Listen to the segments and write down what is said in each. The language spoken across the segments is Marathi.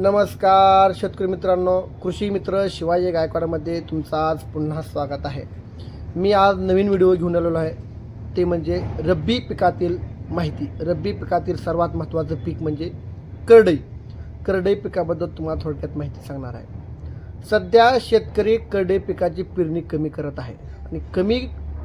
नमस्कार शेतकरी मित्रांनो. कृषी मित्र शिवाजी गायकवाडमध्ये तुमचं आज पुन्हा स्वागत आहे. मी आज नवीन व्हिडिओ घेऊन आलेलो आहे. ते म्हणजे रब्बी पिकातील माहिती. रब्बी पिकातील सर्वात महत्त्वाचं पीक म्हणजे करडई. करडई पिकाबद्दल तुम्हाला थोडक्यात माहिती सांगणार आहे. सध्या शेतकरी करडई पिकाची पेरणी कमी करत आहे. आणि कमी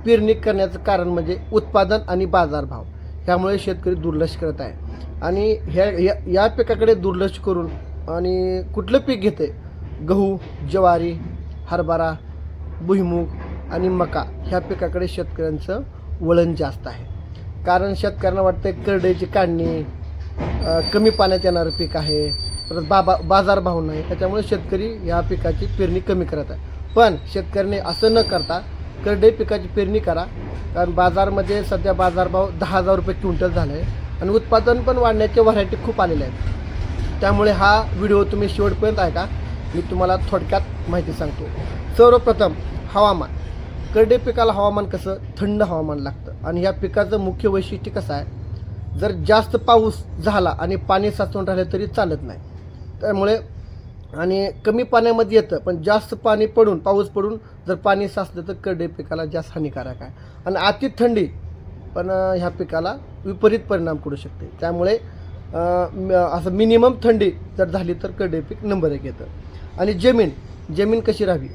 पेरणी करण्याचं कारण म्हणजे उत्पादन आणि बाजारभाव. ह्यामुळे शेतकरी दुर्लक्ष करत आहे. आणि ह्या या या पिकाकडे दुर्लक्ष करून आणि कुठलं पीक घेते? गहू ज्वारी हरभरा भुईमूग आणि मका ह्या पिकाकडे शेतकऱ्यांचं वळण जास्त आहे. कारण शेतकऱ्यांना वाटतं करड्याची काढणी कमी पाण्यात येणारं पीक आहे परत बाबा बाजारभाव नाही त्याच्यामुळे शेतकरी ह्या पिकाची पेरणी कमी करत आहे. पण शेतकऱ्याने असं न करता करडे पिकाची पेरणी करा कारण बाजारमध्ये सध्या बाजारभाव दहा हजार रुपये क्विंटल झालं आहे आणि उत्पादन पण वाढण्याचे व्हरायटी खूप आलेले आहेत त्यामुळे हा व्हिडिओ तुम्ही शेवटपर्यंत ऐका. मी तुम्हाला थोडक्यात माहिती सांगतो. सर्वप्रथम हवामान. करडे पिकाला हवामान कसं? थंड हवामान लागतं. आणि ह्या पिकाचं मुख्य वैशिष्ट्य कसं आहे? जर जास्त पाऊस झाला आणि पाणी साचून राहिलं तरी चालत नाही. त्यामुळे आणि कमी पाण्यामध्ये येतं पण जास्त पाणी पडून पाऊस पडून जर पाणी साचलं तर करडे पिकाला जास्त हानिकारक आहे. आणि अति थंडी पण ह्या पिकाला विपरीत परिणाम करू शकते. त्यामुळे असं मिनिमम थंडी जर झाली तर कडे पीक नंबर एक येतं. आणि जमीन जमीन कशी राहावी?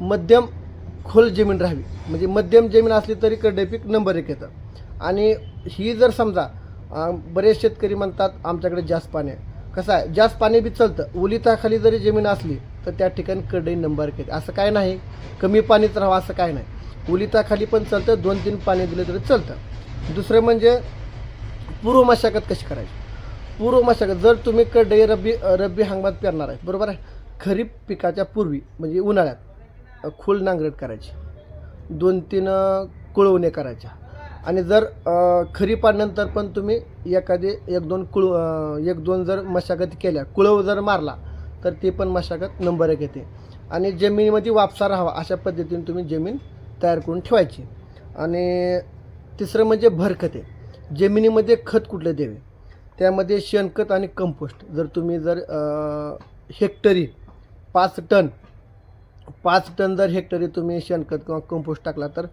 मध्यम खोल जमीन राहावी. म्हणजे मध्यम जमीन असली तरी कडे पीक नंबर एक येतं. आणि ही जर समजा बरेच शेतकरी म्हणतात आमच्याकडे जास्त पाणी आहे. कसं आहे? जास्त पाणी बी चालतं. ओलिताखाली जरी जमीन असली तर त्या ठिकाणी कडई नंबर एक येते. असं काय नाही. कमी पाणीच राहावं असं काय नाही. ओलिताखाली पण चालतं. दोन तीन पाणी दिले तरी चालतं. दुसरं म्हणजे पूर्व मशागत कशी करायची? पूर्व मशागत जर तुम्ही कडई रब्बी रब्बी हंगामात पेरणार आहे बरोबर आहे? खरीप पिकाच्या पूर्वी म्हणजे उन्हाळ्यात खोल नांगरट करायची. दोन तीन कुळवणे करायच्या. आणि जर खरीपानंतर पण तुम्ही एखादी एक दोन कुळ एक दोन जर मशागत केल्या कुळव जर मारला तर ते पण मशागत नंबर एक येते. आणि जमिनीमध्ये वापसा राहावा अशा पद्धतीने तुम्ही जमीन तयार करून ठेवायची. आणि तिसरं म्हणजे भरखते. जमिनीमध्ये खत कुठले द्यावे? त्यामध्ये शेणखत आणि कंपोस्ट. जर तुम्ही जर हेक्टरी पाच टन पाच टन जर हेक्टरी तुम्ही शेणखत किंवा कंपोस्ट टाकला तर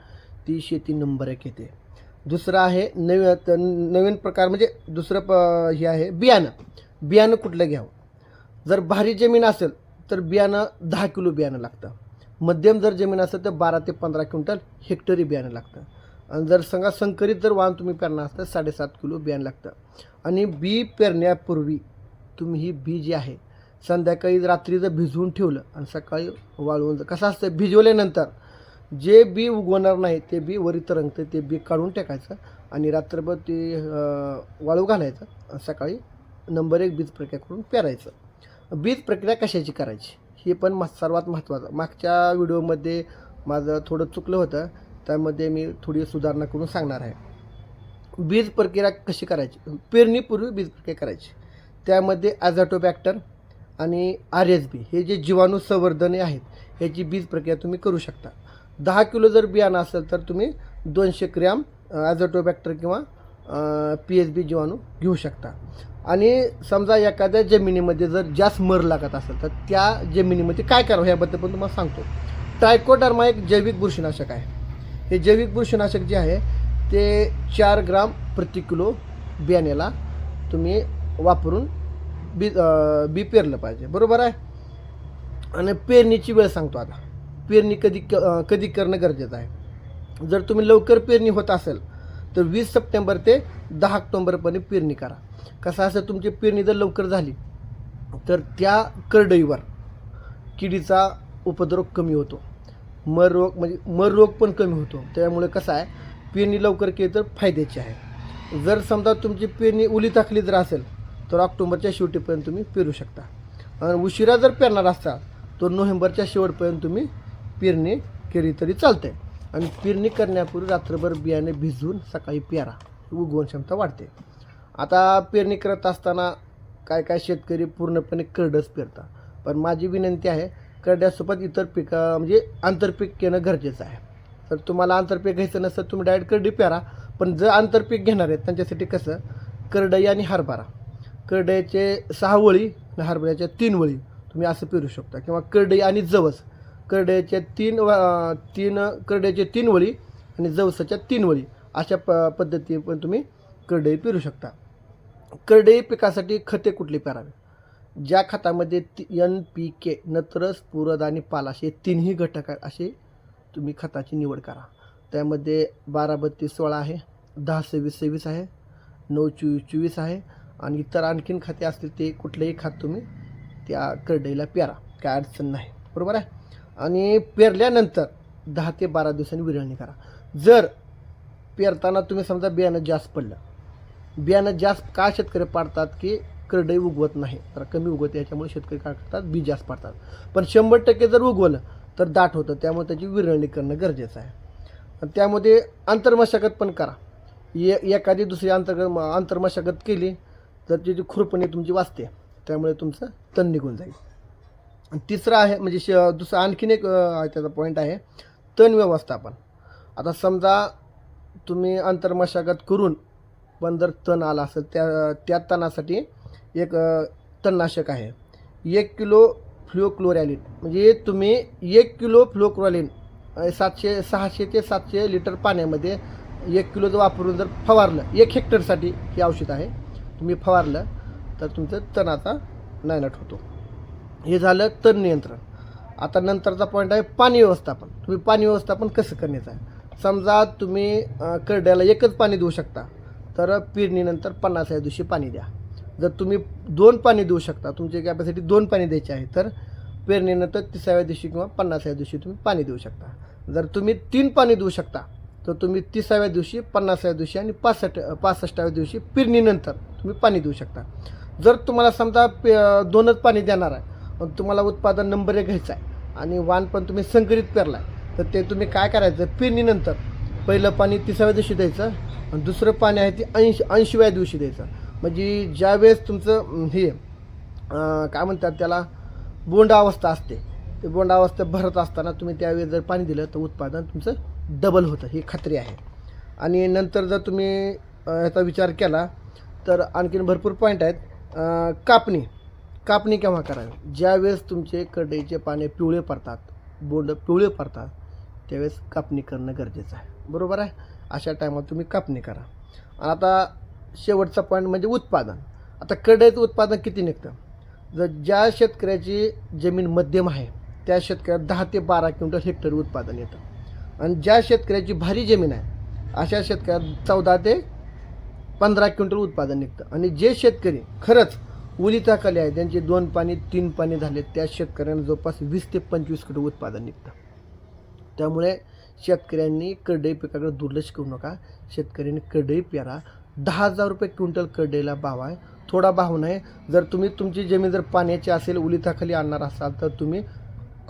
ती शेती नंबर एक येते. दुसरं आहे नवी नवीन प्रकार म्हणजे दुसरं प हे आहे बियाणं. बियाणं कुठलं घ्यावं? जर भारी जमीन असेल तर बियाणं दहा किलो बियाणं लागतं. मध्यम जर जमीन असेल तर बारा ते पंधरा क्विंटल हेक्टरी बियाणं लागतं. आणि जर सांगा संकरित जर वाण तुम्ही पेरणार असतं साडेसात किलो बियाणं लागतं. आणि बी पेरण्यापूर्वी तुम्ही ही बी जी आहे संध्याकाळी रात्री जर भिजवून ठेवलं आणि सकाळी वाळवून जर कसं असतं भिजवल्यानंतर जे बी उगवणार नाही ते बी वरी तरंगतं ते बी काढून टाकायचं आणि रात्रभर ते वाळू घालायचं आणि सकाळी नंबर एक बीज प्रक्रिया करून पेरायचं. बीज प्रक्रिया कशाची करायची? हे पण म सर्वात महत्त्वाचं. मागच्या व्हिडिओमध्ये माझं थोडं चुकलं होतं. त्यामध्ये मी थोडी सुधारणा करून सांगणार आहे. बीज प्रक्रिया कशी करायची? पेरणीपूर्वी बीज प्रक्रिया करायची. त्यामध्ये ॲझॅटोबॅक्टर आणि आर एस बी हे जे जीवाणू संवर्धने आहेत ह्याची बीज प्रक्रिया तुम्ही करू शकता. दहा किलो जर बियाणं असेल तर तुम्ही दोनशे ग्रॅम ॲझॅटोबॅक्टर किंवा पी एच बी जीवाणू घेऊ शकता. आणि समजा एखाद्या जमिनीमध्ये जर जास्त मर लागत असेल तर त्या जमिनीमध्ये काय करावं? याबद्दल पण तुम्हाला सांगतो. ट्रायकोडर्मा एक जैविक बुरशीनाशक आहे. हे जैविक बुरशीनाशक जे आहे ते चार ग्राम प्रति किलो बियाण्याला तुम्ही वापरून बी बी पेरलं पाहिजे. बरोबर आहे? आणि पेरणीची वेळ सांगतो आता. पेरणी कधी क कधी करणं गरजेचं आहे. जर तुम्ही लवकर पेरणी होत असेल तर वीस सप्टेंबर ते दहा ऑक्टोंबरपर्यंत पेरणी करा. कसं असं तुमची पेरणी जर लवकर झाली तर त्या करडईवर किडीचा उपद्रव कमी होतो. मर रोग म्हणजे मर रोग पण कमी होतो. त्यामुळे कसं आहे पेरणी लवकर केली तर फायद्याची आहे. जर समजा तुमची पेरणी उली टाकली जर असेल तर ऑक्टोबरच्या शेवटीपर्यंत तुम्ही पेरू शकता. आणि उशिरा जर पेरणार असाल तर नोव्हेंबरच्या शेवटपर्यंत तुम्ही पेरणी केली तरी चालते आणि पेरणी करण्यापूर्वी रात्रभर बियाणे भिजवून सकाळी पेरा उगवण क्षमता वाढते. आता पेरणी करत असताना काय काय शेतकरी पूर्णपणे करडच पेरतात. पण माझी विनंती आहे करड्यासोबत इतर पिकं म्हणजे आंतरपीक घेणं गरजेचं आहे. तर तुम्हाला आंतरपीक घ्यायचं नसेल तुम्ही डायरेक्ट करडी पेरा पण जर आंतरपीक घेणार आहेत त्यांच्यासाठी कसं? करडई आणि हरभरा. करड्याचे सहा वळी आणि हरभऱ्याच्या तीन वळी तुम्ही असं पेरू शकता. किंवा करडई आणि जवस. करड्याच्या तीन व- तीन करडईच्या तीन वळी आणि जवसाच्या तीन वळी अशा प पद्धती पण तुम्ही करडई पेरू शकता. करडई पिकासाठी खते कुठली पेरावी ज्या खतामध्ये एन पी के नत्र स्फुरद आणि पालाश असे तिन्ही घटक आहेत असे तुम्ही खताची निवड करा. त्यामध्ये बारा बत्तीस सोळा आहे दहा सव्वीस सव्वीस आहे नऊ चोवीस चोवीस आहे आणि इतर आणखीन खाते असतील ते कुठलंही खात तुम्ही त्या करडईला पेरा काय अडचण नाही. बरोबर आहे? आणि पेरल्यानंतर दहा ते बारा दिवसांनी विरळणी करा. जर पेरताना तुम्ही समजा बियाणं जास्त पडलं बियाणं जास्त का शेतकरी पाडतात की करडई उगवत नाही. तर कमी उगवते याच्यामुळे शेतकरी काय करतात? बी जास्त पाडतात. पण शंभर टक्के जर उगवलं तर दाट होतं. त्यामुळे त्याची विरळणी करणं गरजेचं आहे. आणि त्यामध्ये आंतरमशागत पण करा. ए एखादी दुसरी अंतर आंतरमशागत केली तर त्याची खुरपणी तुमची वाचते त्यामुळे तुमचं तण निघून जाईल. आणि तिसरं आहे म्हणजे श दुसरं आणखीन एक त्याचा पॉईंट आहे तण व्यवस्थापन. आता समजा तुम्ही आंतरमशागत करून पण जर तण आला असेल त्या त्या तणासाठी एक तणनाशक आहे. एक किलो फ्लोक्लोरॅलिन. म्हणजे तुम्ही एक किलो फ्लोक्लोरॅलिन सातशे सहाशे ते सातशे लिटर पाण्यामध्ये एक किलो जर वापरून जर फवारलं एक हेक्टरसाठी हे औषध आहे. तुम्ही फवारलं तर तुमचं तणाचा नायनाट होतो. हे झालं तण नियंत्रण. आता नंतरचा पॉईंट आहे पाणी व्यवस्थापन. तुम्ही पाणी व्यवस्थापन कसं करण्याचं आहे? समजा तुम्ही करड्याला एकच पाणी देऊ शकता तर पेरणीनंतर पन्नास दिवशी पाणी द्या. जर तुम्ही दोन पाणी देऊ शकता तुमची कॅपॅसिटी दोन पाणी द्यायची आहे तर पेरणीनंतर तिसाव्या दिवशी किंवा पन्नासाव्या दिवशी तुम्ही पाणी देऊ शकता. जर तुम्ही तीन पाणी देऊ शकता तर तुम्ही तिसाव्या दिवशी पन्नासाव्या दिवशी आणि पासष्ट पासष्टाव्या दिवशी पेरणीनंतर तुम्ही पाणी देऊ शकता. जर तुम्हाला समजा पे दोनच पाणी देणार आहे तुम्हाला उत्पादन नंबर एक घ्यायचा आहे आणि वाण पण तुम्ही संकरित पेरला आहे तर ते तुम्ही काय करायचं? पेरणीनंतर पहिलं पाणी तिसाव्या दिवशी द्यायचं आणि दुसरं पाणी आहे ते ऐंशी ऐंशीव्या दिवशी द्यायचं. म्हणजे ज्यावेळेस तुमचं हे काय म्हणतात त्याला बोंड अवस्था असते ते बोंड अवस्था भरत असताना तुम्ही त्यावेळेस जर पाणी दिलं तर उत्पादन तुमचं डबल होतं ही खात्री आहे. आणि नंतर जर तुम्ही याचा ह्याचा विचार केला तर आणखीन भरपूर पॉईंट आहेत. कापणी कापणी केव्हा करावी? ज्यावेळेस तुमचे कडईचे पाने पिवळे पडतात बोंड पिवळे पडतात त्यावेळेस कापणी करणं गरजेचं आहे. बरोबर आहे? अशा टायमात तुम्ही कापणी करा. आता शेवटचा पॉईंट म्हणजे उत्पादन. आता कडईचं उत्पादन किती निघतं? जर ज्या शेतकऱ्याची जमीन मध्यम आहे त्या शेतकऱ्यात दहा ते बारा क्विंटल हेक्टर उत्पादन येतं. आणि ज्या शेतकऱ्याची भारी जमीन आहे अशा शेतकऱ्यात चौदा ते पंधरा क्विंटल उत्पादन निघतं. आणि जे शेतकरी खरंच उलिताखाली आहे त्यांचे दोन पाणी तीन पाणी झाले त्या शेतकऱ्यांना जवळपास वीस ते पंचवीस किलो उत्पादन निघतं. त्यामुळे शेतकऱ्यांनी करडई पिकाकडे दुर्लक्ष करू नका. शेतकऱ्यांनी करडई पेरा दहा हजार रुपये क्विंटल करडईला भाव आहे. थोडा भाव नाही. जर तुम्ही तुमची जमीन जर पाण्याची असेल उलिताखाली आणणार असाल तर तुम्ही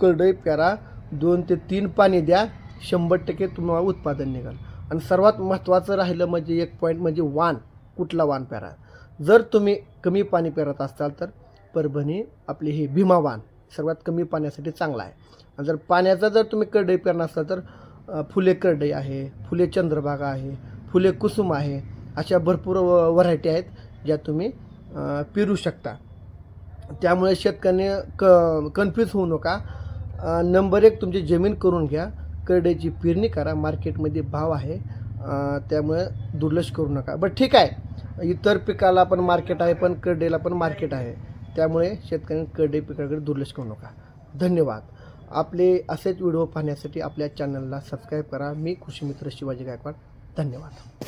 करडई पेरा दोन ते तीन पाणी द्या. शंभर टक्के तुम्हाला उत्पादन निघाल. आणि सर्वात महत्त्वाचं राहिलं म्हणजे एक पॉईंट म्हणजे वाण. कुठला वाण पेरा जर तुम्ही कमी पाणी पेरत असाल तर परभणी आपली हे भीमा वाण. सर्वात कमी पाण्यासाठी चांगला आहे. आणि जर पाण्याचा जर तुम्ही करडई पेरणार असाल तर फुले करडई आहे फुले चंद्रभागा आहे फुले कुसुम आहे अशा भरपूर व्हरायटी आहेत ज्या तुम्ही पेरू शकता. त्यामुळे शेतकऱ्यांनी क कन्फ्यूज होऊ नका. नंबर एक तुमची जमीन करून घ्या. करड्याची पेरणी करा. मार्केटमध्ये भाव आहे. त्यामुळे दुर्लक्ष करू नका. बट ठीक आहे. इतर पिकाला पण मार्केट आहे पण करडेला पण मार्केट आहे. त्यामुळे शेतकऱ्यांनी करडे पिकाकडे दुर्लक्ष करू नका. धन्यवाद. आपले असेच व्हिडिओ पाहण्यासाठी आपल्या चॅनलला सबस्क्राईब करा. मी कृषी मित्र शिवाजी गायकवाड. धन्यवाद.